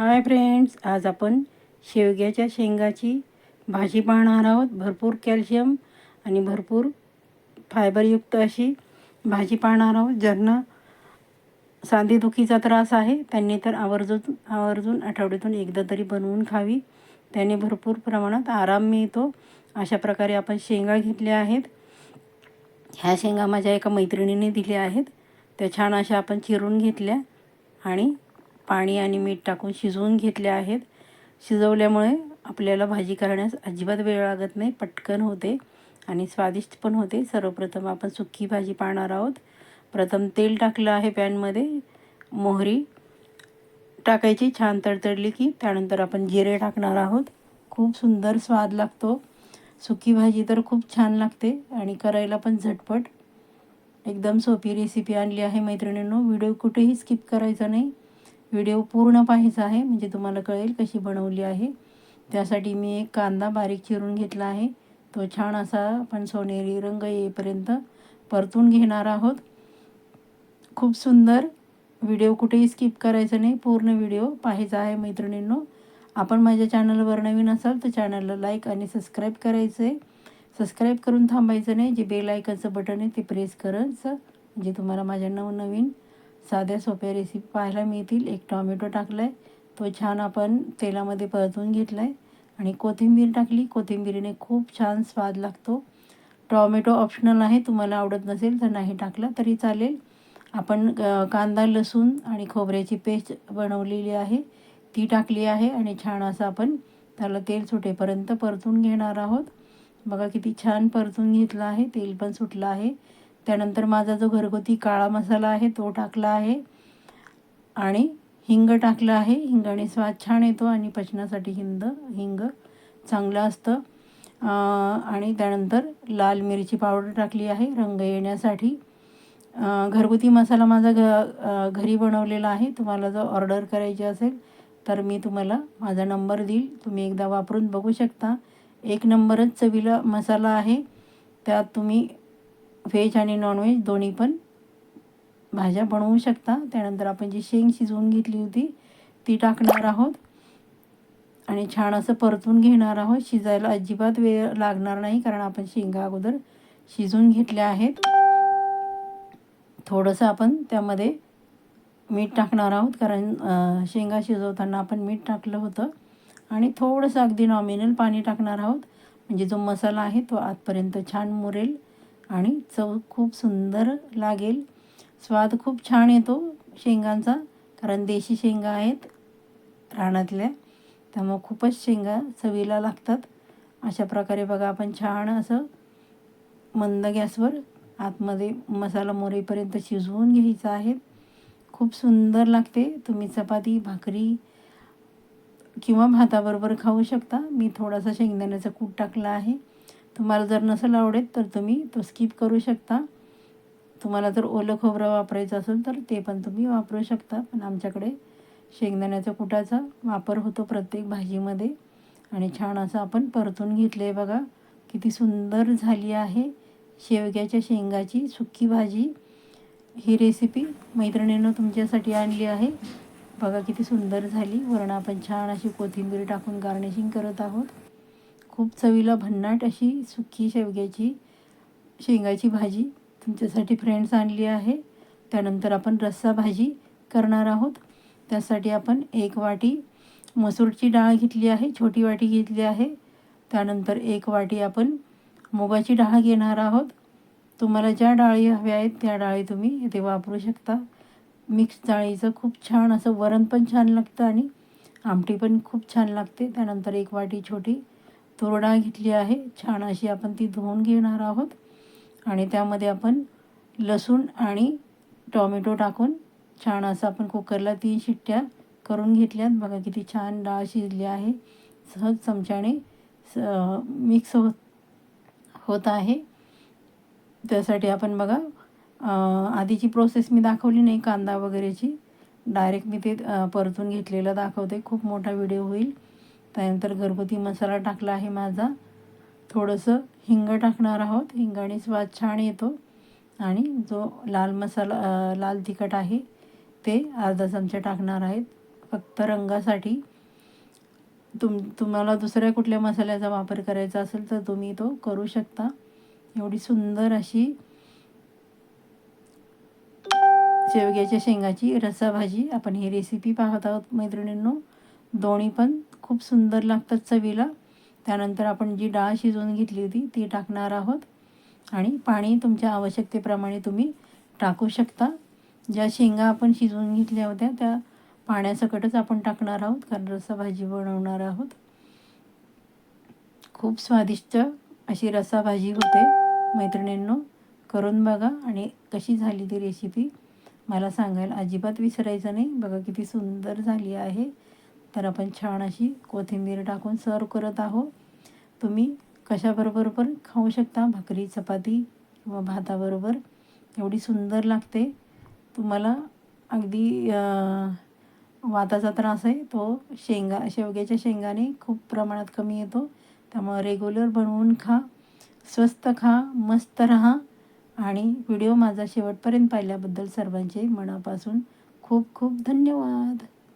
Hi friends आज आपण शेवग्याच्या शेंगाची भाजी पाहणार आहोत. भरपूर कॅल्शियम आणि भरपूर फायबरयुक्त अशी भाजी पाहणार आहोत. ज्यांना सांधेदुखीचा त्रास आहे त्यांनी तर आवर्जून आवर्जून आठवड्यातून एकदा तरी बनवून खावी. त्याने भरपूर प्रमाणात आराम मिळतो. अशा प्रकारे आपण शेंगा घेतल्या आहेत. ह्या शेंगा माझ्या एका मैत्रिणीने दिल्या आहेत. त्या छान अशा आपण चिरून घेतल्या आणि पाणी आणि मीठ टाकून शिजवून घेतले आहेत. शिजवल्यामुळे आपल्याला भाजी करण्यास अजिबात वेळ लागत नाही पटकन होते आणि स्वादिष्ट पण होते. सर्वप्रथम आपण सुक्की भाजी पाहणार आहोत. प्रथम तेल टाकलं आहे पॅनमध्ये. मोहरी टाकायची छान तडतडली की त्यानंतर आपण जिरे टाकणार आहोत. खूप सुंदर स्वाद लागतो. सुकी भाजी तर खूप छान लागते आणि करायला पण झटपट. एकदम सोपी रेसिपी आणली आहे मैत्रिणींनो. व्हिडिओ कुठेही स्किप करायचा नाही. व्हिडिओ पूर्ण पाहायचा आहे म्हणजे तुम्हाला कळेल कशी बनवली आहे. त्यासाठी मी एक कांदा बारीक चिरून घेतला आहे. तो छान असा आपण सोनेरी रंग येईपर्यंत परतून घेणार आहोत. खूप सुंदर व्हिडिओ कुठेही स्किप करायचं नाही पूर्ण व्हिडिओ पाहायचा आहे मैत्रिणींनो. आपण माझ्या चॅनलवर नवीन असाल तर चॅनलला लाईक आणि सबस्क्राईब करायचं. आहे सबस्क्राईब करून थांबायचं नाही जे बेल आयकनचं बटन आहे ते प्रेस करायचं. म्हणजे तुम्हाला माझ्या नवनवीन साध्या सोप्या रेसिपी पाहायला मिळतील. एक टॉमॅटो टाकला आहे तो छान आपण तेलामध्ये परतून घेतला आहे आणि कोथिंबीर टाकली. कोथिंबीरीने खूप छान स्वाद लागतो. टॉमॅटो ऑप्शनल आहे. तुम्हाला आवडत नसेल तर नाही टाकला तरी चालेल. आपण कांदा लसूण आणि खोबऱ्याची पेस्ट बनवलेली आहे. ती टाकली आहे आणि छान असं आपण त्याला तेल सुटेपर्यंत परतून घेणार आहोत. बघा किती छान परतून घेतलं आहे. तेल पण सुटलं आहे. त्यानंतर माझा जो घरगुती काळा मसाला आहे तो टाकला आहे. आणि हिंग टाकलं आहे. हिंगाने स्वाद छान येतो आणि पचनासाठी हिंद हिंग चांगलं असतं. आणि त्यानंतर लाल मिरची पावडर टाकली आहे रंग येण्यासाठी. घरगुती मसाला माझा घ घरी बनवलेला आहे. तुम्हाला जर ऑर्डर करायची असेल तर मी तुम्हाला माझा नंबर देईल. तुम्ही एकदा वापरून बघू शकता. एक नंबरच चवीला मसाला आहे. त्यात तुम्ही व्हेज आणि नॉनव्हेज दोन्ही पण भाज्या बनवू शकता. त्यानंतर आपण जी शेंग शिजवून घेतली होती ती टाकणार आहोत. आणि छान असं परतून घेणार आहोत. शिजायला अजिबात वेळ लागणार नाही कारण आपण शेंगा अगोदर शिजवून घेतल्या आहेत. थोडंसं आपण त्यामध्ये मीठ टाकणार आहोत कारण शेंगा शिजवताना आपण मीठ टाकलं होतं. आणि थोडंसं अगदी नॉमिनल पाणी टाकणार आहोत. म्हणजे जो मसाला आहे तो आतपर्यंत छान मुरेल. आणि चव खूप सुंदर लागेल. स्वाद खूप छान येतो शेंगांचा कारण देशी शेंगा आहेत रानातल्या त्यामुळं खूपच शेंगा चवीला लागतात. अशा प्रकारे बघा आपण छान असं मंद गॅसवर आतमध्ये मसाला मोरेपर्यंत शिजवून घ्यायचं आहे. खूप सुंदर लागते. तुम्ही चपाती भाकरी किंवा भाताबरोबर खाऊ शकता. मी थोडासा शेंगदाण्याचा कूट टाकला आहे. तुम्हाला जर नसेल आवडेल तर तुम्ही तो स्किप करू शकता. तुम्हाला जर ओलं खोबरं वापरायचं असेल तर ते पण तुम्ही वापरू शकता. पण आमच्याकडे शेंगदाण्याच्या कुटाचा वापर होतो प्रत्येक भाजीमध्ये. आणि छान असं आपण परतून घेतलं आहे बघा. किती सुंदर झाली आहे शेवग्याच्या शेंगाची सुक्की भाजी. ही रेसिपी मैत्रिणीनं तुमच्यासाठी आणली आहे. बघा किती सुंदर झाली. वरण आपण छान अशी कोथिंबीर टाकून गार्निशिंग करत आहोत. खूप चवीला भन्नाट अशी सुकी शेवग्याची शेंगाची भाजी तुमच्यासाठी फ्रेंड्स आणली आहे. त्यानंतर आपण रस्सा भाजी करणार आहोत. त्यासाठी आपण एक वाटी मसूरची डाळ घेतली आहे छोटी वाटी घेतली आहे. त्यानंतर एक वाटी आपण मुगाची डाळ घेणार आहोत. तुम्हाला ज्या डाळी हव्या आहेत त्या डाळी तुम्ही इथे वापरू शकता. मिक्स डाळीचं खूप छान असं वरण पण छान लागतं आणि आमटी पण खूप छान लागते. त्यानंतर एक वाटी छोटी तूर घेतली आहे. छान अशी आपण ती धुवून घेणार आहोत. आणि त्यामध्ये आपण लसूण आणि टॉमॅटो टाकून छान असं आपण कुकरला तीन शिट्ट्या करून घेतल्यात. बघा किती छान डाळ शिजली आहे. सहज चमच्याने स मिक्स होत होत आहे. त्यासाठी आपण बघा आधीची प्रोसेस मी दाखवली नाही कांदा वगैरेची. डायरेक्ट मी ते परतून घेतलेलं दाखवते. खूप मोठा व्हिडिओ होईल. त्यानंतर घरगुती मसाला टाकला आहे माझा. थोडंसं हिंग टाकणार आहोत. हिंगाने स्वाद छान येतो. आणि जो लाल मसाला लाल तिखट आहे ते अर्धा चमचा टाकणार आहेत. फक्त रंगासाठी. तुम तुम्हाला दुसऱ्या कुठल्या मसाल्याचा वापर करायचा असेल तर तुम्ही तो करू शकता. एवढी सुंदर अशी शेवग्याच्या शेंगाची रसाभाजी आपण ही रेसिपी पाहत आहोत मैत्रिणींनो. दोन्ही पण खूप सुंदर लागतात चवीला. त्यानंतर आपण जी डाळ शिजवून घेतली होती ती टाकणार आहोत. आणि पाणी तुमच्या आवश्यकतेप्रमाणे तुम्ही टाकू शकता. ज्या शेंगा आपण शिजवून घेतल्या होत्या त्या पाण्यासकटच आपण टाकणार आहोत. कारण रसाभाजी बनवणार आहोत. खूप स्वादिष्ट अशी रसाभाजी होते. मैत्रिणींनो करून बघा. आणि कशी झाली ती रेसिपी मला सांगायला अजिबात विसरायचं नाही. बघा किती सुंदर झाली आहे. तर आपण छान अशी कोथिंबीर टाकून सर्व करत आहोत. तुम्ही कशाबरोबर पण खाऊ शकता भाकरी चपाती किंवा भाताबरोबर. एवढी सुंदर लागते. तुम्हाला अगदी वाताचा त्रास आहे तो शेंगा शेवग्याच्या शेंगाने खूप प्रमाणात कमी येतो. त्यामुळं रेग्युलर बनवून खा स्वस्त खा मस्त राहा. आणि व्हिडिओ माझा शेवटपर्यंत पाहिल्याबद्दल सर्वांचे मनापासून खूप खूप धन्यवाद.